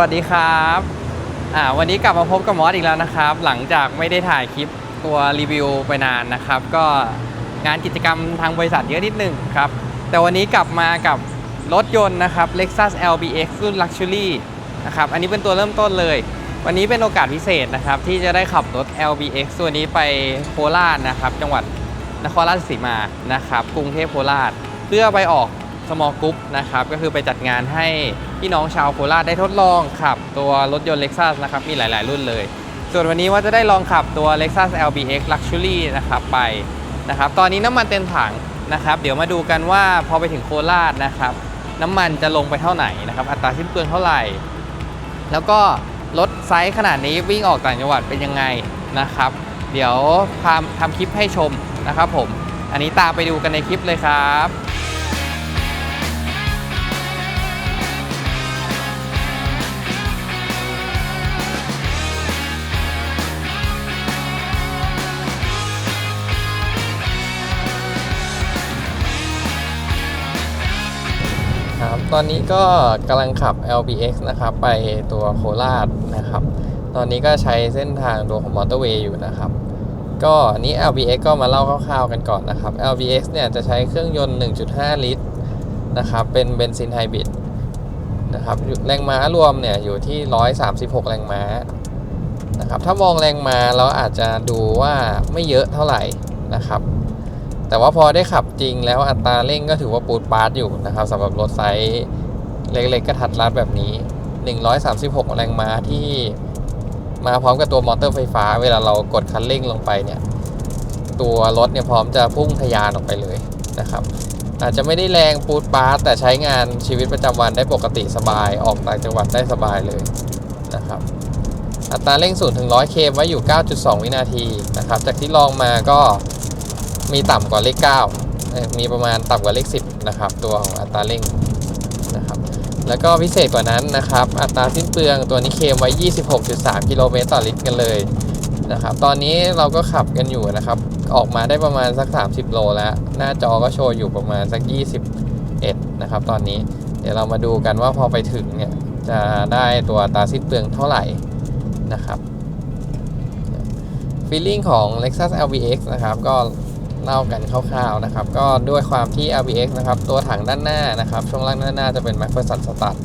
วัสดีครับอ่าวันนี้กลับมาพบกับมอสอีกแล้วนะครับ หลังจากไม่ได้ถ่ายคลิปตัวรีวิวไปนานนะครับ ก็งานกิจกรรมทางบริษัทเยอะนิดหนึ่งครับ แต่วันนี้กลับมากับรถยนต์นะครับ Lexus LBX รุ่น Luxury นะครับ อันนี้เป็นตัวเริ่มต้นเลย วันนี้เป็นโอกาสพิเศษนะครับ ที่จะได้ขับรถ LBX ตัวนี้ไปโคราชนะครับ จังหวัดนครราชสีมานะครับ กรุงเทพโคราชเพื่อไปออก small group นะครับก็คือไปจัดงานให้พี่น้องชาวโคราชได้ทดลองขับตัวรถยนต์ Lexus นะครับมีหลาย ๆ รุ่นเลย ส่วนวันนี้ว่าจะได้ลองขับตัว Lexus LBX Luxury นะครับไปนะครับตอนนี้น้ำมันเต็มถังนะครับเดี๋ยวมาดูกันว่าพอไปถึงโคราชนะครับน้ำมันจะลงไปเท่าไหร่นะครับอัตราสิ้นเปลืองเท่าไหร่ แล้วก็รถไซส์ขนาดนี้วิ่งออกต่างจังหวัดเป็นยังไงนะครับ เดี๋ยวพาทำคลิปให้ชมนะครับผม อันนี้ตามไปดูกันในคลิปเลยครับ ครับตอนนี้ก็กำลังขับ LBX นะครับ ไปตัวโคราชนะครับ ตอนนี้ก็ใช้เส้นทางตัวของมอเตอร์เวย์อยู่นะครับ ก็อันนี้ LBX ก็มาเล่าคร่าวๆกันก่อนนะครับ LBX เนี่ยจะใช้เครื่องยนต์ 1.5 ลิตรนะครับ เป็นเบนซินไฮบริดนะครับแรงม้ารวมเนี่ยอยู่ที่ 136 แรงม้านะครับ ถ้ามองแรงม้าเราอาจจะดูว่าไม่เยอะเท่าไหร่นะครับ แต่ว่าพอได้ขับจริงแล้วอัตราเร่งก็ถือว่าปูดปาร์ตอยู่นะครับสำหรับรถไซส์เล็กๆกระทัดรัดแบบนี้ 136 แรงม้าที่มาพร้อมกับตัวมอเตอร์ไฟฟ้า เวลาเรากดคันเร่งลงไปเนี่ย ตัวรถเนี่ยพร้อมจะพุ่งทะยานออกไปเลยนะครับ อาจจะไม่ได้แรงปูดปาร์ตแต่ใช้งานชีวิตประจำวันได้ปกติสบายออกต่างจังหวัดได้สบายเลยนะครับอัตราเร่ง0ถึง 100เคมไว้อยู่ 9.2 วินาทีนะครับ จากที่ลองมาก็ มีต่ำกว่าเลข9เอ่อมีประมาณต่ำกว่าเลข 10 นะครับ ตัวของอัตราเร่งนะครับแล้วก็พิเศษกว่านั้นนะครับ อัตราสิ้นเปลืองตัวนี้เคมไว้ 26.3 กิโลเมตรต่อลิตรกันเลยนะครับ ตอนนี้เราก็ขับกันอยู่นะครับ ออกมาได้ประมาณสัก 30 โลแล้ว หน้าจอก็โชว์อยู่ประมาณสัก 21 นะครับ ตอนนี้เดี๋ยวเรามาดูกันว่าพอไปถึงเนี่ย จะได้ตัวอัตราสิ้นเปลืองเท่าไหร่นะครับฟีลลิ่งของ Lexus LBX นะครับ ก็ เล่ากันคร่าวๆนะครับ ก็ด้วยความที่ LBX นะครับ ตัวถังด้านหน้านะครับ ช่วงล่างด้านหน้าจะเป็น MacPherson Stud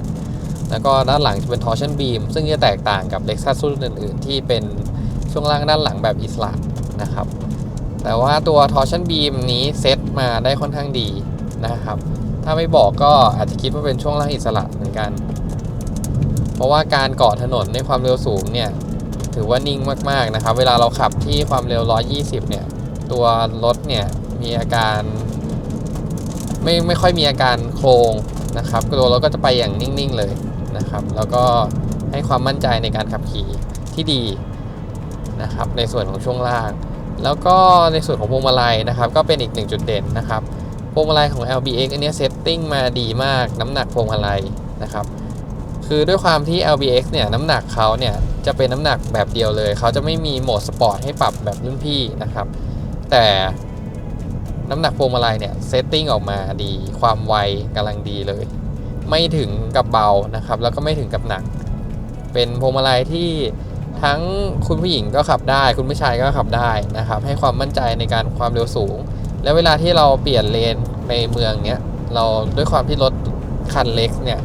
แล้วก็ด้านหลังจะเป็น Torsion Beam ซึ่งจะแตกต่างกับ Lexus รุ่นอื่นๆ ที่เป็นช่วงล่างด้านหลังแบบอิสระนะครับ แต่ว่าตัว Torsion Beam นี้เซตมาได้ค่อนข้างดีนะครับ ถ้าไม่บอกก็อาจจะคิดว่าเป็นช่วงล่างอิสระเหมือนกัน เพราะว่าการเกาะถนนในความเร็วสูงเนี่ยถือว่านิ่งมากๆนะครับ เวลาเราขับที่ความเร็ว 120 เนี่ย ตัวรถเนี่ยมีอาการไม่ไม่ค่อยมีอาการโครงนะครับตัวรถก็จะไปอย่างนิ่งๆเลยนะครับ แล้วก็ให้ความมั่นใจในการขับขี่ที่ดีนะครับ ในส่วนของช่วงล่าง แล้วก็ในส่วนของพวงมาลัยนะครับ ก็เป็นอีกหนึ่งจุดเด่นนะครับพวงมาลัยของ LBX อันนี้เซตติ้งมาดีมากน้ำหนักพวงมาลัยนะครับ คือด้วยความที่ LBX เนี่ยน้ำหนักเขาเนี่ยจะเป็นน้ำหนักแบบเดียวเลย เขาจะไม่มีโหมดสปอร์ตให้ปรับแบบรุ่นพี่นะครับ แต่น้ำหนักพวงมาลัยเนี่ยเซตติ้งออกมาดีความไวกำลังดีเลย ไม่ถึงกับเบานะครับ แล้วก็ไม่ถึงกับหนัก เป็นพวงมาลัยที่ทั้งคุณผู้หญิงก็ขับได้ คุณผู้ชายก็ขับได้นะครับ ให้ความมั่นใจในการความเร็วสูง แล้วเวลาที่เราเปลี่ยนเลนในเมืองเนี้ยเราด้วยความที่รถคันเล็กเนี่ย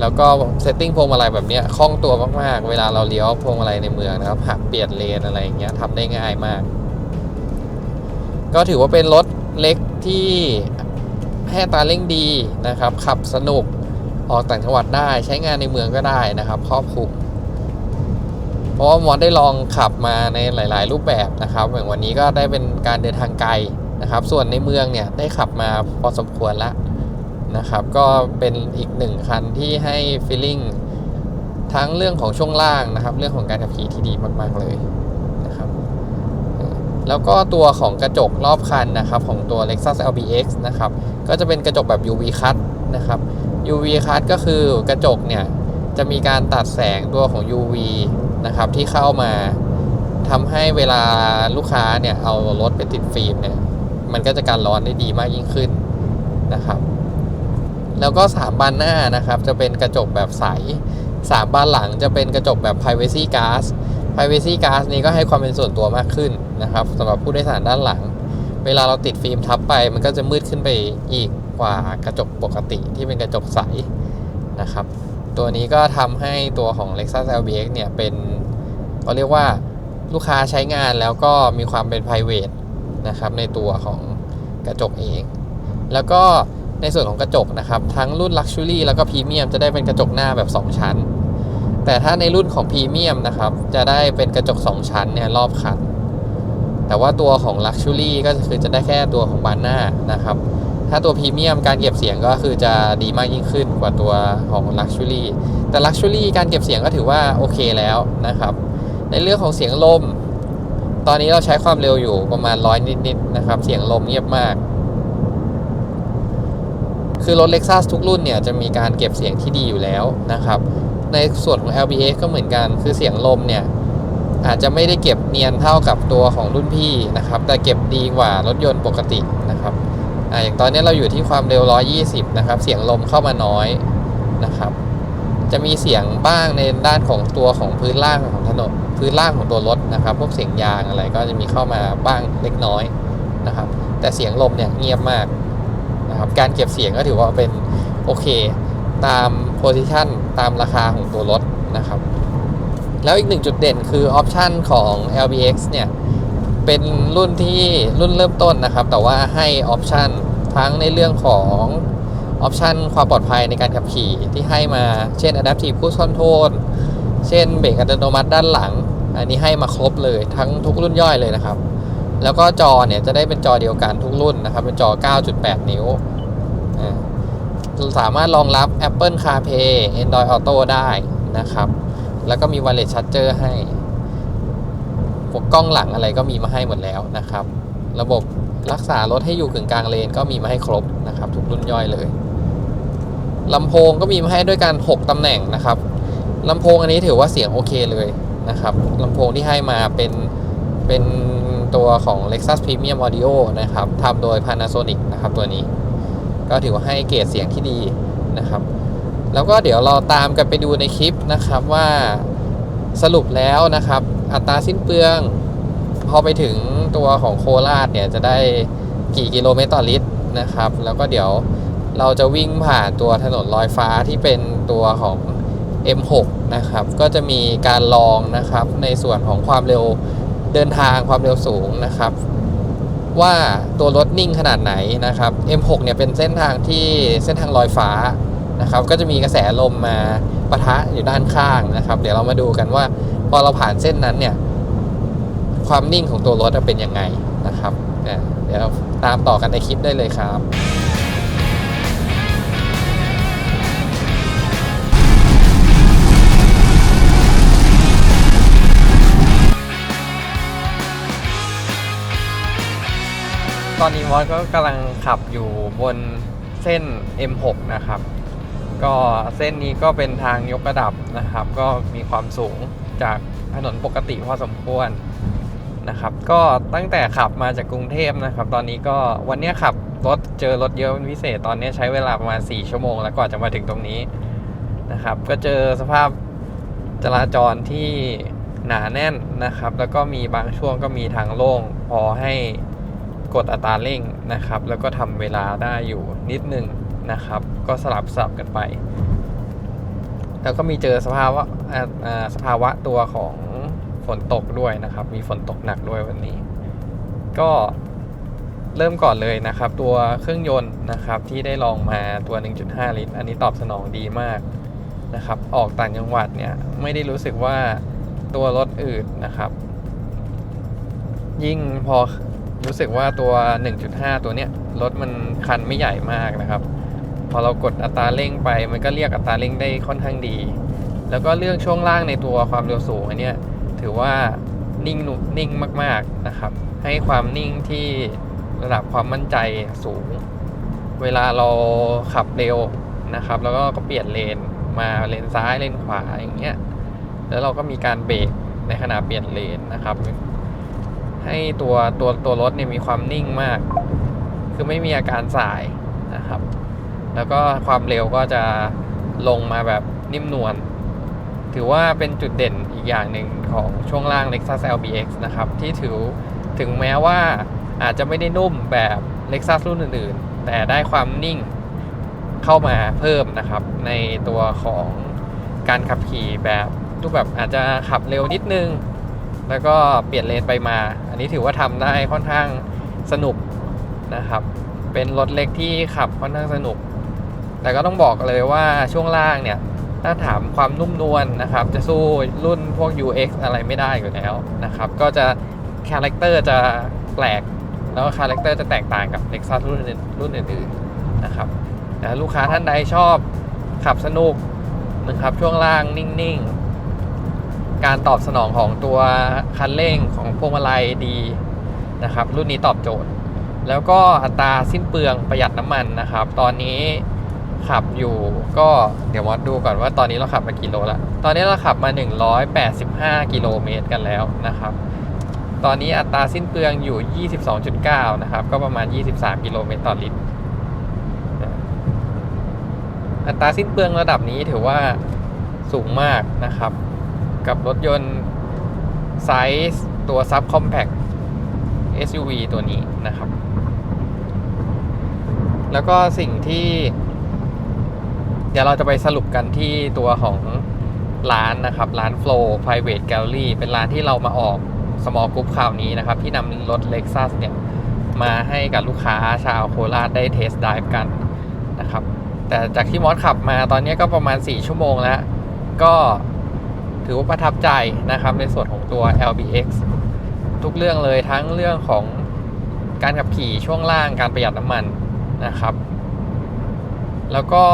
แล้วก็เซตติ้งพวงมาลัยแบบเนี้ยคล่องตัวมากๆ เวลาเราเลี้ยวพวงมาลัยในเมืองนะครับหักเปลี่ยนเลนอะไรอย่างเงี้ยทำได้ง่ายมาก ก็ถือว่าเป็นรถเล็กที่ให้ตาเร่งดีนะครับ ขับสนุกออกต่างจังหวัดได้ใช้งานในเมืองก็ได้นะครับครอบคลุมเพราะว่ามอสได้ลองขับมาในหลาย ๆ รูปแบบนะครับอย่างวันนี้ก็ได้เป็นการเดินทางไกลนะครับ ส่วนในเมืองเนี่ยได้ขับมาพอสมควรแล้วนะครับ ก็เป็นอีกหนึ่งคันที่ให้ฟีลลิ่งทั้งเรื่องของช่วงล่างนะครับ เรื่องของการขับขี่ที่ดีมาก ๆ เลย แล้วก็ตัวของกระจกรอบคันนะครับของตัว Lexus LBX นะครับก็จะเป็นกระจกแบบ UV cut นะครับ UV cut ก็คือกระจกเนี่ยจะมีการตัดแสงตัวของ UV นะครับที่เข้ามาทำให้เวลาลูกค้าเนี่ยเอารถไปติดฟิล์มเนี่ยมันก็จะการร้อนได้ดีมากยิ่งขึ้นนะครับแล้วก็สามบานหน้านะครับจะเป็นกระจกแบบใส 3 บานหลังจะเป็นกระจกแบบ privacy glass privacy glass นี้ก็ให้ความเป็นส่วนตัวมากขึ้นนะครับสำหรับผู้โดยสารด้านหลัง เวลาเราติดฟิล์มทับไป มันก็จะมืดขึ้นไปอีกกว่ากระจกปกติที่เป็นกระจกใสนะครับ ตัวนี้ก็ทำให้ตัวของ Lexus LBX เนี่ยเป็นเขาเรียกว่าลูกค้าใช้งานแล้วก็มีความเป็น private นะครับในตัวของกระจกเอง แล้วก็ในส่วนของกระจกนะครับ ทั้งรุ่น Luxury แล้วก็ Premium จะได้เป็นกระจกหน้าแบบ 2 ชั้น แต่ถ้าในรุ่นของ Premium นะครับ จะได้เป็นกระจก 2 ชั้นเนี่ยรอบคัน แต่ว่าตัวของ Luxury ก็คือจะได้แค่ตัวของบานหน้านะครับ ถ้าตัว Premium การเก็บเสียงก็คือจะดีมากยิ่งขึ้นกว่าตัวของ Luxury แต่ Luxury การเก็บเสียงก็ถือว่าโอเคแล้วนะครับ ในเรื่องของเสียงลม ตอนนี้เราใช้ความเร็วอยู่ประมาณร้อยนิดๆนะครับ เสียงลมเงียบมากคือรถ Lexus ทุกรุ่นเนี่ยจะมีการเก็บเสียงที่ดีอยู่แล้วนะครับ ในส่วนของ LBX ก็เหมือนกัน คือเสียงลมเนี่ย อาจจะไม่ได้เก็บเนียนเท่ากับตัวของรุ่นพี่นะครับ แต่เก็บดีกว่ารถยนต์ปกตินะครับอ่าอย่างตอนนี้เราอยู่ที่ความเร็ว 120 นะครับ เสียงลมเข้ามาน้อยนะครับ จะมีเสียงบ้างในด้านของตัวของพื้นล่างของถนนพื้นล่างของตัวรถนะครับ พวกเสียงยางอะไรก็จะมีเข้ามาบ้างเล็กน้อยนะครับ แต่เสียงลมเนี่ยเงียบมากนะครับ การเก็บเสียงก็ถือว่าเป็นโอเค ตามโพซิชัน ตามราคาของตัวรถนะครับ แล้วอีกหนึ่งจุดเด่นคือออปชันของ LBX เนี่ย เป็นรุ่นที่รุ่นเริ่มต้นนะครับ แต่ว่าให้ออปชันทั้งในเรื่องของออปชันความปลอดภัยในการขับขี่ที่ให้มาเช่น Adaptive Cruise Control เช่นเบรกอัตโนมัติด้านหลัง อันนี้ให้มาครบเลยทั้งทุกรุ่นย่อยเลยนะครับ แล้วก็จอเนี่ยจะได้เป็นจอเดียวกันทุกรุ่นนะครับ เป็นจอ 9.8 นิ้ว สามารถรองรับ Apple CarPlay Android Auto ได้นะครับ แล้วก็มี Wireless Charger ให้พวกกล้องหลังอะไรก็มีมาให้หมดแล้วนะครับ ระบบรักษารถให้อยู่กึ่งกลางเลนก็มีมาให้ครบนะครับ ทุกรุ่นย่อยเลยลำโพงก็มีมาให้ด้วยกัน 6ตำแหน่งนะครับลำโพงอันนี้ถือว่าเสียงโอเคเลยนะครับลำโพงที่ให้มาเป็นเป็นตัวของ Lexus Premium Audio นะครับทำโดย Panasonic นะครับตัวนี้ ก็ถือว่าให้เกรดเสียงที่ดีนะครับ แล้วก็เดี๋ยวเราตามกันไปดูในคลิปนะครับว่าสรุปแล้วนะครับ อัตราสิ้นเปลือง พอไปถึงตัวของโคราชเนี่ยจะได้กี่กิโลเมตรต่อลิตรนะครับ แล้วก็เดี๋ยวเราจะวิ่งผ่านตัวถนนลอยฟ้าที่เป็นตัวของ M6 นะครับ ก็จะมีการลองนะครับในส่วนของความเร็วเดินทางความเร็วสูงนะครับ ว่าตัวรถนิ่งขนาดไหนนะครับ M6 เนี่ยเป็นเส้นทางที่เส้นทางลอยฟ้านะครับ ก็จะมีกระแสลมมาปะทะอยู่ด้านข้างนะครับ เดี๋ยวเรามาดูกันว่าพอเราผ่านเส้นนั้นเนี่ย ความนิ่งของตัวรถจะเป็นยังไงนะครับ เดี๋ยวตามต่อกันในคลิปได้เลยครับ ตอนนี้มอสก็กำลังขับอยู่บนเส้น M6 นะครับ ก็เส้นนี้ก็เป็นทางยกระดับนะครับ ก็มีความสูงจากถนนปกติพอสมควรนะครับ ก็ตั้งแต่ขับมาจากกรุงเทพนะครับ ตอนนี้ก็วันนี้ขับรถเจอรถเยอะเป็นพิเศษตอนนี้ใช้เวลาประมาณ 4 ชั่วโมง แล้วกว่าจะมาถึงตรงนี้นะครับ ก็เจอสภาพจราจรที่หนาแน่นนะครับ แล้วก็มีบางช่วงก็มีทางโล่งพอให้ กดอัตราเร่งนะครับ แล้วก็ทำเวลาได้อยู่นิดนึงนะครับ ก็สลับสลับกันไป แล้วก็มีเจอสภาวะสภาวะตัวของฝนตกด้วยนะครับ มีฝนตกหนักด้วยวันนี้ ก็เริ่มก่อนเลยนะครับ ตัวเครื่องยนต์นะครับที่ได้ลองมาตัว 1.5 ลิตร อันนี้ตอบสนองดีมากนะครับ ออกต่างจังหวัดเนี่ยไม่ได้รู้สึกว่าตัวรถอืดนะครับ ยิ่งพอ รู้สึกว่าตัว 1.5 ตัวเนี้ยรถมันคันไม่ใหญ่มากนะครับ พอเรากดอัตราเร่งไป มันก็เรียกอัตราเร่งได้ค่อนข้างดี แล้วก็เรื่องช่วงล่างในตัวความเร็วสูงอันเนี้ยถือว่านิ่งหนุนิ่งมากๆนะครับ ให้ความนิ่งที่ระดับความมั่นใจสูง เวลาเราขับเร็วนะครับ แล้วก็ก็เปลี่ยนเลนมาเลนซ้ายเลนขวาอย่างเงี้ยแล้วเราก็มีการเบรกในขณะเปลี่ยนเลนนะครับ ให้ตัวตัวตัวรถเนี่ยมีความนิ่งมาก คือไม่มีอาการสายนะครับ แล้วก็ความเร็วก็จะลงมาแบบนิ่มนวลถือว่าเป็นจุดเด่นอีกอย่างหนึ่งของช่วงล่าง Lexus LBX นะครับ ที่ถือถึงแม้ว่าอาจจะไม่ได้นุ่มแบบ Lexus รุ่นอื่น ๆ แต่ได้ความนิ่งเข้ามาเพิ่มนะครับ ในตัวของการขับขี่แบบรูปแบบอาจจะขับเร็วนิดนึง แล้วก็เปลี่ยนเลนไปมา นนี้ถือว่าทำได้ค่อนข้างสนุกนะครับ เป็นรถเล็กที่ขับค่อนข้างสนุก แต่ก็ต้องบอกเลยว่าช่วงล่างเนี่ยถ้าถามความนุ่มนวลนะครับ จะสู้รุ่นพวก UX อะไรไม่ได้อยู่แล้วนะครับ ก็จะคาแรคเตอร์จะแปลก แล้วก็คาแรคเตอร์จะแตกต่างกับ Lexus รุ่นอื่นรุ่นอื่นๆนะครับแต่ลูกค้าท่านใดชอบขับสนุกนะครับช่วงล่างนิ่งๆ การตอบสนองของตัวคันเร่งของพวงมาลัยดีนะครับ รุ่นนี้ตอบโจทย์ แล้วก็อัตราสิ้นเปลืองประหยัดน้ำมันนะครับ ตอนนี้ขับอยู่ก็เดี๋ยวมอดดูก่อนว่าตอนนี้เราขับมากี่โลละตอนนี้เราขับมา 185 กิโลเมตรกันแล้วนะครับ ตอนนี้อัตราสิ้นเปลืองอยู่ 22.9 นะครับ ก็ประมาณ 23 กิโลเมตรต่อลิตร อัตราสิ้นเปลืองระดับนี้ถือว่าสูงมากนะครับ กับรถยนต์ไซส์ตัว Sub Compact SUV ตัวนี้นะครับ แล้วก็สิ่งที่ เดี๋ยวเราจะไปสรุปกันที่ตัวของร้านนะครับ ร้าน Flow Private Gallery เป็นร้านที่เรามาออก small group คราวนี้นะครับ ที่นำรถ Lexus เนี่ย มาให้กับลูกค้าชาวโคราชได้เทส drive กันนะครับ แต่จากที่มอสขับมาตอนนี้ก็ประมาณ 4 ชั่วโมงแล้ว ก็ ถือว่าประทับใจนะครับในส่วนของตัว LBX ทุกเรื่องเลยทั้งเรื่องของการขับขี่ช่วงล่างการประหยัดน้ำมันนะครับ แล้วก็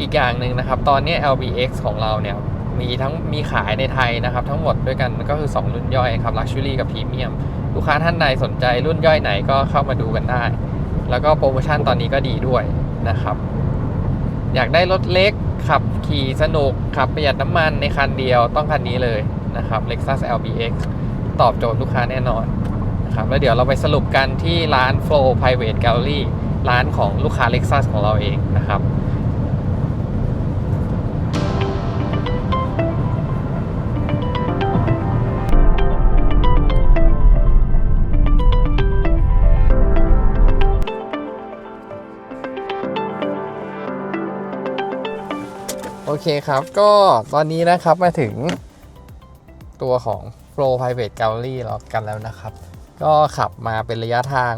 อีกอย่างหนึ่งนะครับ ตอนนี้ LBX ของเราเนี่ยมีทั้งมีขายในไทยนะครับ ทั้งหมดด้วยกันก็คือ 2 รุ่นย่อยครับ Luxury กับ Premium ลูกค้าท่านใดสนใจรุ่นย่อยไหนก็เข้ามาดูกันได้ แล้วก็โปรโมชั่นตอนนี้ก็ดีด้วยนะครับ อยากได้รถเล็ก ขับขี่สนุก ขับประหยัดน้ำมันในคันเดียวต้องคันนี้เลยนะครับ Lexus LBX ตอบโจทย์ลูกค้าแน่นอนนะครับแล้วเดี๋ยวเราไปสรุปกันที่ร้าน Flow Private Gallery ร้านของลูกค้า Lexus ของเราเองนะครับ โอเคครับ ก็ตอนนี้นะครับมาถึงตัวของ Flow Private Gallery เรากันแล้วนะครับ ก็ขับมาเป็นระยะทาง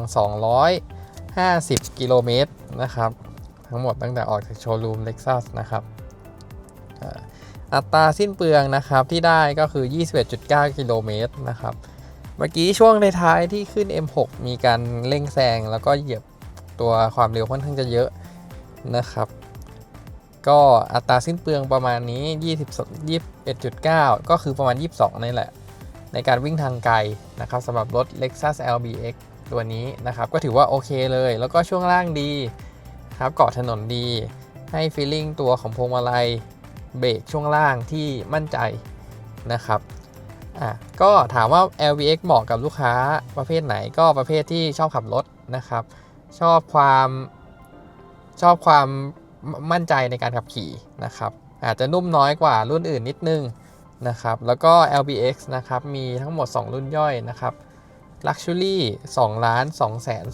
250 กิโลเมตรนะครับ ทั้งหมดตั้งแต่ออกจากโชว์รูม Lexus นะครับอัตราสิ้นเปลืองนะครับที่ได้ก็คือ 21.9 กิโลเมตรนะครับ เมื่อกี้ช่วงในท้ายที่ขึ้น M6 มีการเร่งแซงแล้วก็เหยียบตัวความเร็วค่อนข้างจะเยอะนะครับ ก็อัตราสิ้นเปลืองประมาณนี้ 20 21.9 ก็คือประมาณ 22 นี่แหละ ในการวิ่งทางไกลนะครับสำหรับรถ Lexus LBX ตัวนี้นะครับ ก็ถือว่าโอเคเลย แล้วก็ช่วงล่างดีครับเกาะถนนดี ให้ฟีลลิ่งตัวของพวงมาลัยเบรกช่วงล่างที่มั่นใจนะครับอะก็ถามว่า LBX เหมาะกับลูกค้าประเภทไหนก็ประเภทที่ชอบขับรถนะครับ ชอบความชอบความ มั่นใจในการขับขี่นะครับอาจจะนุ่มน้อยกว่ารุ่นอื่นนิดนึงนะครับแล้วก็ LBX นะครับมีทั้งหมด 2 รุ่นย่อยนะครับ Luxury 2ล้าน2แสน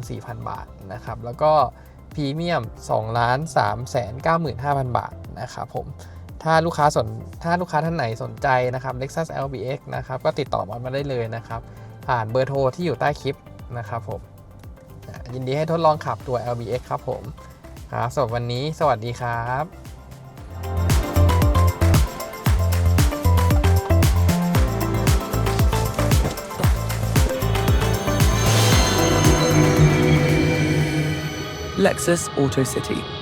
34,000 บาทนะครับแล้วก็ Premium 2ล้าน3แสน95,000 บาทนะครับผมถ้าลูกค้าสนถ้าลูกค้าท่านไหนสนใจนะครับ Lexus LBX นะครับก็ติดต่อมาได้เลยนะครับ ผ่านเบอร์โทรที่อยู่ใต้คลิปนะครับผมยินดีให้ทดลองขับตัว LBX ครับผม ครับสำหรับวันนี้สวัสดีครับ Lexus Auto City.